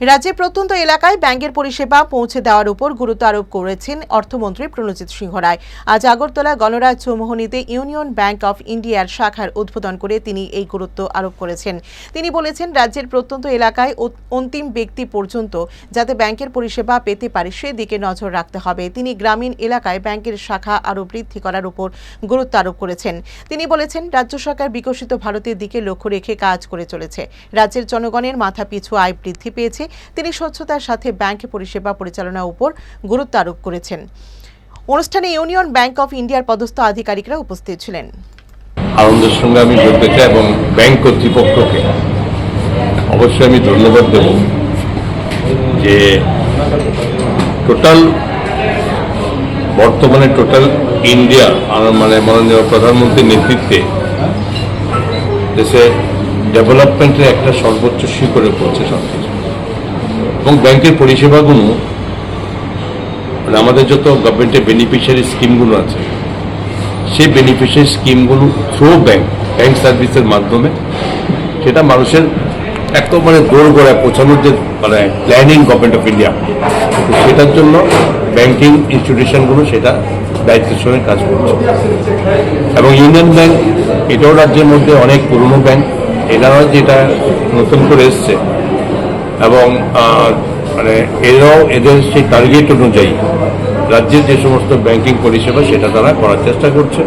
রাজ্যে প্রত্যন্ত এলাকায় ব্যাংকের পরিষেবা পৌঁছে দেওয়ার উপর গুরুত্ব আরোপ করেছেন অর্থমন্ত্রী প্রণজিৎ সিংহ রায়। আজ আগরতলা গণরাজ্য চৌমোহনীতে ইউনিয়ন ব্যাংক অফ ইন্ডিয়ার শাখার উদ্বোধন করে তিনি এই গুরুত্ব আরোপ করেছেন। তিনি বলেছেন, রাজ্যের প্রত্যন্ত এলাকায় অন্তিম ব্যক্তি পর্যন্ত যাতে ব্যাংকের পরিষেবা পেতে পারে, সেদিকে নজর রাখতে হবে। তিনি গ্রামীণ এলাকায় ব্যাংকের শাখা আরও বৃদ্ধি করার উপর গুরুত্ব আরোপ করেছেন। তিনি বলেছেন, রাজ্য সরকার বিকশিত ভারতের দিকে লক্ষ্য রেখে কাজ করে চলেছে। রাজ্যের জনগণের মাথা পিছু আয় বৃদ্ধি পেয়েছে তিনি স্বচ্ছতার সাথে ব্যাংক পরিষেবা পরিচালনার উপর গুরুত্ব আরোপ করেছেন। অনুষ্ঠানে ইউনিয়ন ব্যাংক অফ ইন্ডিয়ার পদস্থ আধিকারিকরা উপস্থিত ছিলেন। আনন্দের সঙ্গে আমি বলতে চাই এবং ব্যাংক কর্তৃপক্ষকে অবশ্যই আমি ধন্যবাদ দেব যে টোটাল বর্তমানে টোটাল ইন্ডিয়া মানে মাননীয় প্রধানমন্ত্রীর নেতৃত্বে দেশের ডেভেলপমেন্টের একটা সর্বোচ্চ শিখরে পৌঁছে সব কিছু এবং ব্যাংকের পরিষেবাগুলো মানে আমাদের যত গভর্নমেন্টের বেনিফিশিয়ারি স্কিমগুলো আছে, সেই বেনিফিশিয়ারি স্কিমগুলো থ্রু ব্যাংক ব্যাংক সার্ভিসের মাধ্যমে সেটা মানুষের একেবারে দৌড় গড়ায় পৌঁছানোর যে মানে প্ল্যানিং গভর্নমেন্ট অফ ইন্ডিয়া সেটার জন্য ব্যাংকিং ইনস্টিটিউশনগুলো সেটা দায়িত্বের সঙ্গে কাজ করছে। এবং ইউনিয়ন ব্যাংক এটাও রাজ্যের মধ্যে অনেক পুরনো ব্যাংক এটাও যেটা নতুন করে এসছে। এবং মানে এরাও এদের সেই টার্গেট অনুযায়ী রাজ্যের যে সমস্ত ব্যাংকিং পরিষেবা সেটা তারা করার চেষ্টা করছে।